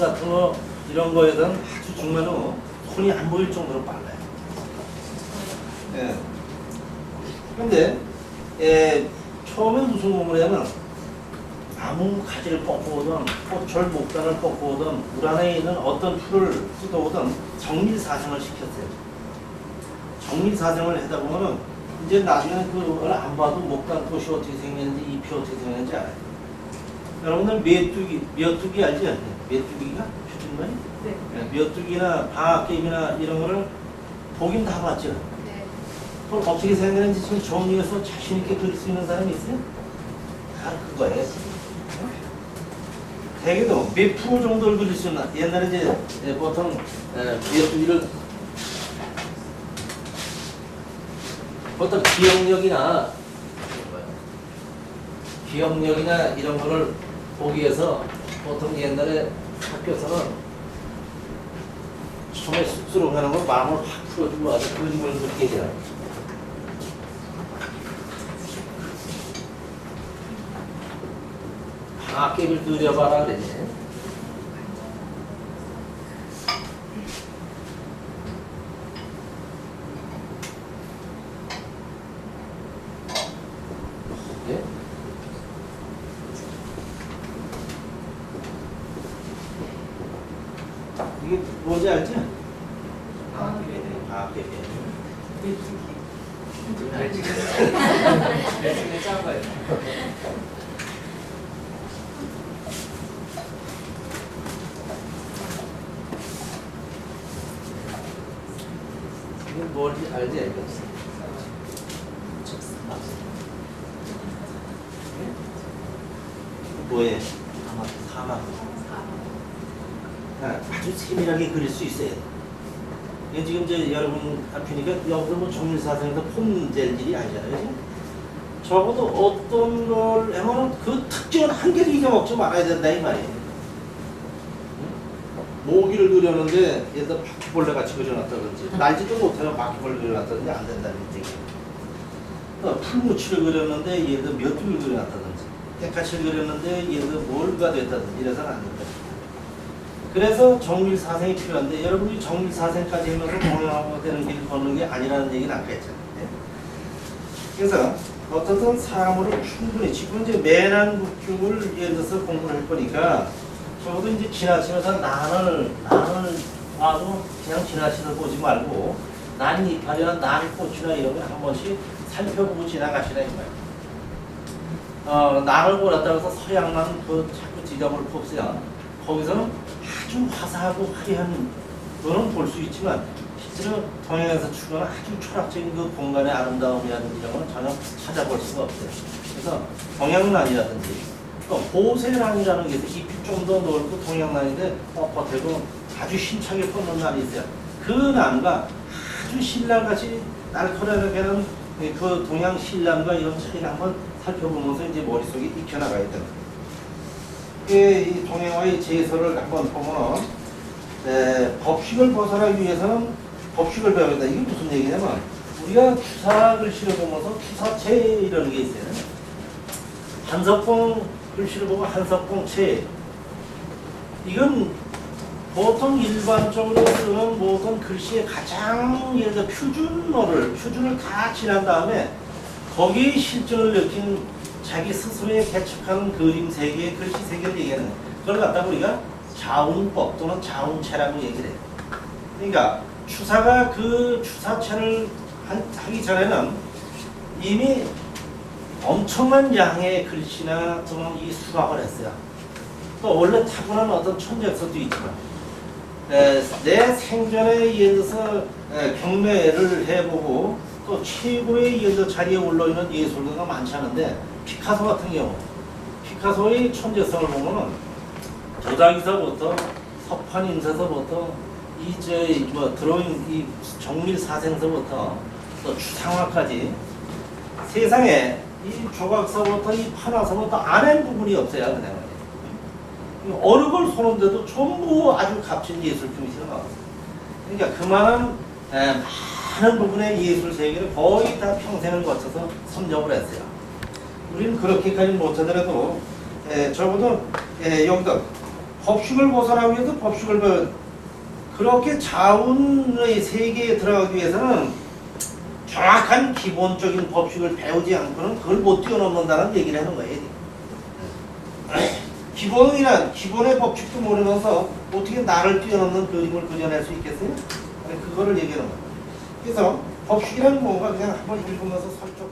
같은 거 이런 거에는 아주 정말로 손이 안 보일 정도로 빨라요. 예. 근데 예, 처음에 무슨 공부를 하면 나무 가지를 꺾어오든 꽃철 목단을 꺾어오든 물 안에 있는 어떤 풀을 뜯어오든 정밀사생을 시켰어요. 정밀사생을 하다 보면은 이제 나중에 그걸 안 봐도 목단 꽃이 어떻게 생겼는지 잎이 어떻게 생겼는지 알아요. 여러분들 메뚜기, 메뚜기 알지? 메뚜기가 표준말이? 네. 예, 메뚜기나 방앗개비나 이런 거를 보긴 다 봤죠. 네. 그걸 어떻게 생각하는지 지금 정리해서 자신 있게 그릴 수 있는 사람이 있어요? 다 그거예요. 대개도 몇 프로 정도를 그릴 수 있나? 옛날에 이제 예, 보통 에, 메뚜기를 보통 기억력이나 기억력이나 이런 거를 보기 위해서 보통 옛날에 학교에서는 처음에 쑥스러워 하는 걸 마음을 확 풀어주고 아주 그림을 그리게 해요. 방학개비를 그려봐라 그랬네. 이게 뭔지 알지? 아, 네. 방학개비. 내중에 작아요. 이게 뭔지 알지 알겠어. 뭐에? 사막, 사막. 아, 아주 세밀하게 그릴 수 있어요. 이게 지금 이제 여러분 앞이니까 여기서 뭐 정밀사생에서 폼 젤질이 아니잖아요. 적어도 어떤 걸 하면 그 특징은 한 개도 잊어먹지 말아야 된다 이 말이에요. 응? 모기를 그렸는데 들어 바퀴벌레 같이 그려놨다든지 날지도 못하면 바퀴벌레 그려놨다든지 안 된다는 얘기예요. 어, 풀무치를 그렸는데 들어 몇 줄을 그려놨다든지 때까치를 그렸는데 들어 뭘가 됐다든지 이래서는 안 된다. 그래서 정밀사생이 필요한데 여러분이 정밀사생까지 하면서 동양화가 되는 길을 걷는 게 아니라는 얘기는 아까 했잖아요. 예? 그래서 어떻든 사물을 충분히 지금 이제 매난국죽을 예를 들어서 공부를 할 거니까 적어도 이제 지나치면서 난을 난을 봐도 그냥 지나치듯 보지 말고 난 이파리나 난 꽃이나 이런 거한 번씩 살펴보고 지나가시라 이 말이에요. 어, 난을 몰았다고 해서 서양만 그 자꾸 지점을 뽑으면 거기서는 아주 화사하고 화려한 거는 볼 수 있지만 실제로 동양에서 추구하는 아주 철학적인 그 공간의 아름다움이라든지 이런 건 전혀 찾아볼 수가 없어요. 그래서 동양란이라든지 또 보세란이라는 게. 잎이 좀 더 넓고 동양란인데 뻣뻣하고 아주 힘차게 뻗는 난이 있어요. 그 난과 아주 신랄같이 날카로우게 하는 그 동양 신랑과 이런 차이를 한번 살펴보면서 이제 머릿속에 익혀나가야 된다. 이 동양화의 제서를 한번 보면 에, 법칙을 벗어나기 위해서는 법칙을 배워야 된다. 이게 무슨 얘기냐면 우리가 주사 글씨를 보면서 주사체 이라는 게 있어요. 한석봉 글씨를 보고 한석봉체 이건 보통 일반적으로 쓰는 모든 글씨의 가장 예를 들어 표준어를 표준을 다 지난 다음에 거기에 실존을 느낀 자기 스스로의 개척한 그림 세계의 글씨 세계를 얘기하는. 그걸 갖다 우리가 자운법 또는 자운체라고 얘기를 해요. 그러니까 추사가 그 추사체를 한- 하기 전에는 이미 엄청난 양의 글씨나 또는 이 수학을 했어요. 또 원래 타고난 어떤 천재성도 있지만 에, 내 생전에 예를 들어서 에, 경매를 해보고 또 최고의 들어 자리에 올라있는 예술가가 많지 않은데 피카소 같은 경우 피카소의 천재성을 보면은 도자기서부터 석판 인쇄서부터 이제 뭐 드로잉 이 정밀 사생서부터 또 추상화까지 세상에 이 조각서부터 이 판화서부터 안 한 부분이 없어요 그냥 어느 걸 손은데도 전부 아주 값진 예술품이 튀어나왔어요. 그러니까 그만한 에, 많은 부분의 예술 세계를 거의 다 평생을 거쳐서 섭렵을 했어요. 우리는 그렇게까지 못하더라도 에, 적어도 에, 여기다 법칙을 벗어나기 위해서 법칙을 배워 그렇게 자운의 세계에 들어가기 위해서는 정확한 기본적인 법칙을 배우지 않고는 그걸 못 뛰어넘는다는 얘기를 하는 거예요. 기본이란 기본의 법칙도 모르면서 어떻게 나를 뛰어넘는 그림을 그려낼 수 있겠어요? 그거를 얘기하는 거예요. 그래서 법칙이란 뭔가 그냥 한번 읽으면서 설정